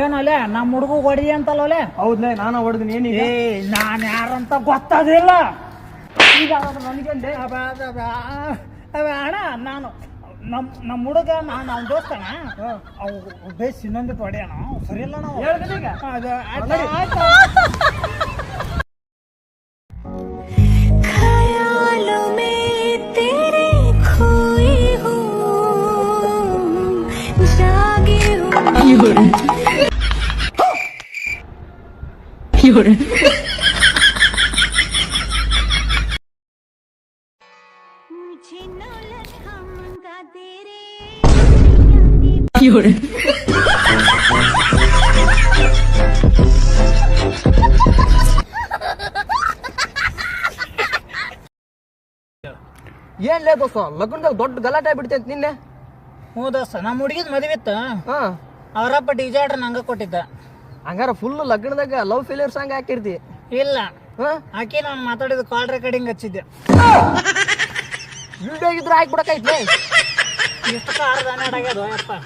ಏನಲ್ಲೇ ನಮ್ಮ ಹುಡುಗ ಹೊಡಿ ಅಂತಲ್ಲೋಲೆ ಹೌದ್ಲೇ ನಾನು ಹೊಡೆದಿನಿ ಏನಿದೆ ನಾನು ಯಾರಂತ ಗೊತ್ತಾದಿಲ್ಲ ಅಣ್ಣ ನಾನು ನಮ್ಮ ನಮ್ಮ ಹುಡುಗ ನಾನು ಅವ್ನ ದೋಸ್ತನ ಅವು ಬೇಸ್ ಇನ್ನೊಂದು ಪಡೆಯೋಣ ಸರಿಯಲ್ಲ ನಾವು ಹೇಳಿದ್ರೆ ಈಗ ಅದು ಆಯ್ತು 有人。ಏನ್ ಲೇ ದೋಸ್ತ ಲಗ್ನದಾಗ ದೊಡ್ಡ ಗಲಾಟೆ ಬಿಡ್ತೈತೆ ನಿನ್ನೆ? ಹ್ಞೂ ದೋಸ್ತ ನಮ್ಮ ಹುಡುಗಿದ್ ಮದುವೆ ಇತ್ತು. ಹಾ. ಅವರಪ್ಪ ಡಿಜಾರ್ಡ್ರ್ ನಂಗ ಕೊಟ್ಟಿದ್ದ. ಹಂಗಾರ ಫುಲ್ ಲಗ್ನದಾಗ ಲವ್ ಫೇಲಿಯರ್ ಸಾಂಗ್ ಹಾಕಿರ್ತಿ. ಇಲ್ಲ. ಹಾ? ಆಕೆ ನಾನು ಮಾತಾಡಿದ ಕಾಲ್ ರೆಕಾರ್ಡಿಂಗ್ ಹಚ್ಚಿದ್ದೆ. ವಿಡಿಯೋ ಇದ್ರೆ ಹಾಕಿ ini sekarang ada kayak doang apa?